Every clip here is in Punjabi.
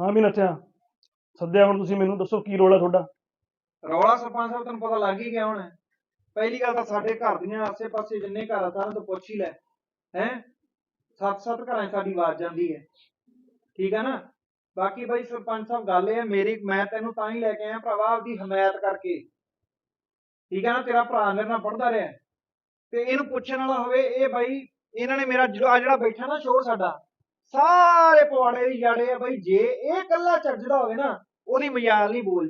ਹਾਂ ਵੀ ਨੱਥਿਆ ਸੱਦਿਆ ਹੁਣ ਤੁਸੀਂ ਮੈਨੂੰ, ਦੱਸੋ ਕੀ ਰੋਲ ਹੈ ਤੁਹਾਡਾ? ਰੌਲਾ ਸਰਪੰਚ ਸਾਹਿਬ ਤੁਹਾਨੂੰ ਪਤਾ ਲੱਗ ਹੀ ਗਿਆ ਹੁਣ। ਪਹਿਲੀ ਗੱਲ ਤਾਂ ਸਾਡੇ ਘਰ ਦੀਆਂ ਆਸੇ-ਪਾਸੇ ਜਿੰਨੇ ਘਰ ਆ, ਸਾਰਿਆਂ ਤੋਂ ਪੁੱਛ ਹੀ ਲੈ। ਹੈ? ਸੱਤ ਸੱਤ ਘਰਾਂ 'ਚ ਸਾਡੀ ਆਵਾਜ਼ ਜਾਂਦੀ ਹੈ। ਠੀਕ ਹੈ ਨਾ? ਬਾਕੀ ਬਾਈ ਸਰਪੰਚ ਸਾਹਿਬ, ਗੱਲ ਇਹ ਹੈ, ਮੇਰੀ, ਮੈਂ ਤੈਨੂੰ ਤਾਂ ਹੀ ਲੈ ਕੇ ਆਇਆ ਭਰਾਵਾ, ਆਪਦੀ ਹਮਾਇਤ ਕਰਕੇ। ਠੀਕ ਹੈ ਨਾ? ਤੇਰਾ ਭਰਾ ਮੇਰੇ ਨਾਲ ਪੜਦਾ ਰਿਹਾ। ਤੇ ਇਹਨੂੰ ਪੁੱਛਣ ਵਾਲਾ ਹੋਵੇ, ਇਹ ਬਾਈ, ਇਹਨਾਂ ਨੇ ਮੇਰਾ ਜਿਹੜਾ ਬੈਠਾ ਨਾ ਸ਼ੋਰ ਸਾਡਾ ਸਾਰੇ ਪਵਾੜੇ ਦੀ ਜੜੇ ਆ ਬਾਈ, ਜੇ ਇਹ ਕੱਲਾ ਚੱਜਦਾ ਹੋਵੇ ਨਾ, ਉਹਦੀ ਮਜ਼ਾਲ ਨਹੀਂ ਬੋਲ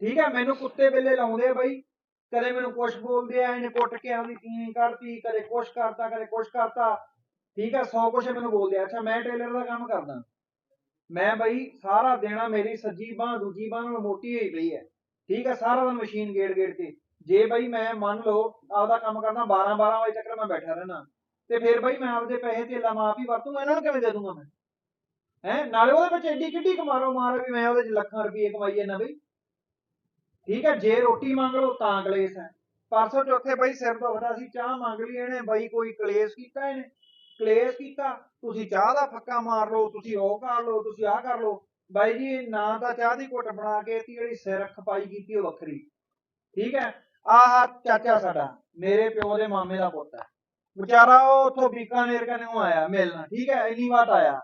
ਠੀਕ ਹੈ, ਮੈਨੂੰ ਕੁੱਤੇ ਵੇਲੇ ਲਾਉਂਦੇ ਆ ਬਾਈ, ਕਦੇ ਮੈਨੂੰ ਕੁਛ ਬੋਲਦੇ ਆ, ਇਹਨੇ ਕੁੱਟ ਕੇ ਆਉਂਦੀ ਤੀ ਕਰਤੀ ਕਦੇ ਕੁਛ ਕਰਤਾ, ਕਦੇ ਕੁਛ ਕਰਤਾ। ਠੀਕ ਹੈ, ਸੌ ਕੁਛ ਮੈਨੂੰ ਬੋਲਦੇ ਆ। ਅੱਛਾ, ਮੈਂ ਟੇਲਰ ਦਾ ਕੰਮ ਕਰਦਾ। ਮੈਂ ਬਈ, ਸਾਰਾ ਦੇਣਾ ਮੇਰੀ ਸੱਜੀ ਬਾਹ, ਦੂਜੀ ਬਾਹ ਨਾਲ ਮੋਟੀ ਹੋਈ ਪਈ ਹੈ। ਠੀਕ ਹੈ, ਸਾਰਾ ਦਿਨ ਮਸ਼ੀਨ ਗੇੜ ਗੇੜ ਕੇ। ਜੇ ਬਈ ਮੈਂ ਮੰਨ ਲਓ, ਆਪਦਾ ਕੰਮ ਕਰਦਾ 12 12 ਵਜੇ ਤੱਕ ਮੈਂ ਬੈਠਾ ਰਹਿਣਾ ਤੇ ਫਿਰ ਬਈ ਮੈਂ ਆਪਦੇ ਪੈਸੇ ਧੇਲਾ ਮਾਫ ਹੀ ਵਰਤੂੰਗਾ, ਇਹਨਾਂ ਨੂੰ ਕਿਵੇਂ ਦੇ ਦੂੰਗਾ ਮੈਂ? ਹੈ? ਨਾਲੇ ਉਹਦੇ ਵਿੱਚ ਐਡੀ ਕਿੱਡੀ ਕਮਾਰੋ ਮਾਰ ਵੀ ਮੈਂ ਉਹਦੇ ਚ ਲੱਖਾਂ ਰੁਪਏ ਕਮਾਈ ਜਾਂਦਾ ਬਈ। ਠੀਕ ਹੈ ਜੇ ਰੋਟੀ ਮੰਗ ਲਓ ਤਾਂ ਕਲੇਸ਼ ਹੈ। ਪਰਸੋਂ ਚੌਥੇ ਬਈ ਸਿਰ ਤੋਂ ਵੱਡਾ ਸੀ, ਚਾਹ ਮੰਗ ਲਈ ਇਹਨੇ, ਬਈ ਕੋਈ ਕਲੇਸ਼ ਕੀਤਾ ਇਹਨੇ? ਕਲੇਸ਼ ਕੀਤਾ, ਤੁਸੀਂ ਚਾਹ ਦਾ ਫੱਕਾ ਮਾਰ ਲਓ, ਤੁਸੀਂ ਉਹ ਕਰ ਲਓ, ਤੁਸੀਂ ਆਹ ਕਰ ਲਓ। ਬਾਈ ਜੀ, ਨਾ ਤਾਂ ਚਾਹ ਦੀ ਘੁੱਟ ਬਣਾ ਕੇ ਤੀ ਜਿਹੜੀ ਸਿਰ ਖਪਾਈ ਕੀਤੀ ਉਹ ਵੱਖਰੀ। ਠੀਕ ਹੈ? ਆਹ ਚਾਚਾ ਸਾਡਾ, ਮੇਰੇ ਪਿਓ ਦੇ ਮਾਮੇ ਦਾ ਪੁੱਤ ਹੈ। ਵਿਚਾਰਾ ਉਹ ਉਥੋਂ ਬੀਕਾਨੇਰ ਕਨੇ ਆਇਆ ਮਿਲਣਾ, ਠੀਕ ਹੈ, ਇੰਨੀ ਵਾਰ ਆਇਆ।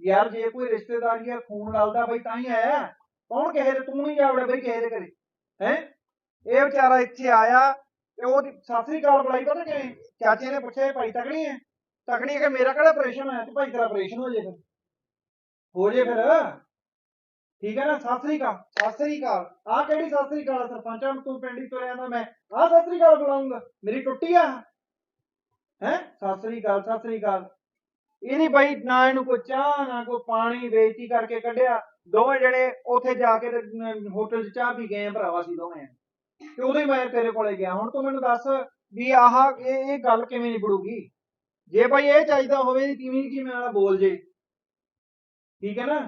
ਯਾਰ ਜੇ ਕੋਈ ਰਿਸ਼ਤੇਦਾਰੀ ਆ ਖੂਨ ਲਾਲਦਾ ਬਈ ਤਾਂ ਹੀ ਆਇਆ। ਕੌਣ ਕਹੇ ਤੇ ਤੂੰ ਨਹੀਂ ਜਾਵੜਾ ਬਈ ਕਹੇ ਦੇ ਘਰੇ, ਹੈ? ਇਹ ਵਿਚਾਰਾ ਇੱਥੇ ਆਇਆ ਤੇ ਉਹਦੀ, ਸਤਿ ਸ੍ਰੀ ਬੁਲਾਈ ਪਤਾ ਕਿਵੇਂ? ਚਾਚੇ ਨੇ ਪੁੱਛਿਆ ਭਾਈ ਤਕੜੀ ਹੈ? ਤਕੜੀ ਕਿ ਮੇਰਾ ਕਿਹੜਾ ਆਪਰੇਸ਼ਨ ਹੋਇਆ? ਤੇ ਭਾਈ ਤੇਰਾ ਆਪਰੇਸ਼ਨ ਹੋ ਜੇ ਫਿਰ। ਹੋ ਜੇ ਫਿਰ। ਠੀਕ ਹੈ ਨਾ? ਸਤਿ ਸ੍ਰੀ ਅਕਾਲ, ਸਤਿ ਸ੍ਰੀ ਅਕਾਲ। ਆਹ ਕਿਹੜੀ ਸਤਿ ਸ੍ਰੀ ਅਕਾਲ ਸਰਪੰਚਾਂ ਨੂੰ? ਤੂੰ ਪਿੰਡ ਹੀ ਤੁਰਿਆ ਨਾ ਮੈਂ ਆਹ ਸਤਿ ਸ੍ਰੀ ਅਕਾਲ ਬੁਲਾਉਂਗਾ ਮੇਰੀ ਟੁੱਟੀ ਆ। ਹੈ? ਸਤਿ ਸ੍ਰੀ ਅਕਾਲ ਸਤਿ ਸ੍ਰੀ ਅਕਾਲ। ਇਹ ਨਹੀਂ ਬਾਈ ਨਾ ਇਹਨੂੰ ਕੋਈ ਚਾਹ ਨਾ ਕੋਈ ਪਾਣੀ ਬੇਇੱਜ਼ਤੀ ਕਰਕੇ ਕੱਢਿਆ। ਦੋਵੇਂ ਜਣੇ ਉੱਥੇ ਜਾ ਕੇ ਹੋਟਲ 'ਚ ਚਾਹ ਪੀ ਗਏ ਆ ਭਰਾਵਾ ਸੀ ਦੋਵੇਂ। ਤੇ ਉਦੋਂ ਹੀ ਮੈਂ ਤੇਰੇ ਕੋਲੇ ਗਿਆ। ਹੁਣ ਤੂੰ ਮੈਨੂੰ ਦੱਸ ਵੀ ਆਹ ਇਹ ਇਹ ਗੱਲ ਕਿਵੇਂ ਨਿਬੜੂਗੀ? ਜੇ ਭਾਈ ਇਹ ਚਾਹੀਦਾ ਹੋਵੇ ਕਿਵੇਂ ਕਿਵੇਂ ਵਾਲਾ ਬੋਲ ਜੇ। ਠੀਕ ਹੈ ਨਾ?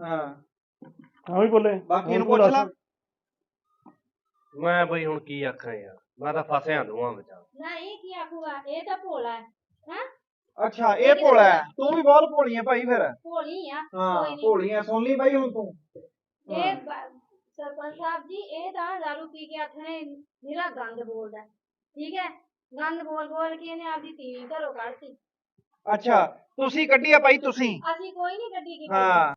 ਹਾਂ। ਹਾਂ ਵੀ ਬੋਲੇ। ਬਾਕੀ ਇਹਨੂੰ ਪੁੱਛ ਲੈ। ਮੈਂ ਬਈ ਹੁਣ ਕੀ ਆਖਾਂ ਯਾਰ। ਮੈਂ ਤਾਂ ਫਸਿਆ ਦੋਵਾਂ ਵਿੱਚ। ਨਹੀਂ ਕੀ ਆਖੂਗਾ? ਇਹ ਤਾਂ ਭੋਲਾ ਹੈ ਅੱਛਾ ਇਹ ਭੋਲਾ ਹੈ। ਤੂੰ ਵੀ ਬਹੁਤ ਭੋਲੀ ਹੈ ਭਾਈ ਫਿਰ। ਭੋਲੀ ਆ ਹਾਂ ਕੋਈ ਨੀ। ਭੋਲੀ ਹੈ ਸੁਣ ਲਈ ਭਾਈ ਹੁਣ ਤੂੰ। ਇਹ ਬ- ਸਰਪੰਚ ਸਾਹਿਬ ਜੀ ਇਹ ਤਾਂ ਦਾਰੂ ਪੀ ਕੇ ਆਥਣੇ ਨਿਰਾ ਗੰਦ ਬੋਲਦਾ ਠੀਕ ਹੈ? ਗੰਦ ਬੋਲ ਬੋਲ ਕੇ ਇਹਨੇ ਆਪਦੀ ਧੀ ਘਰੋਂ ਕੱਢਤੀ। ਅੱਛਾ ਤੁਸੀਂ ਕੱਢੀ ਆ ਭਾਈ ਤੁਸੀਂ। ਅਸੀਂ ਕੋਈ ਨਹੀਂ ਗੱਡੀ ਕੀਤੀ ਹਾਂ।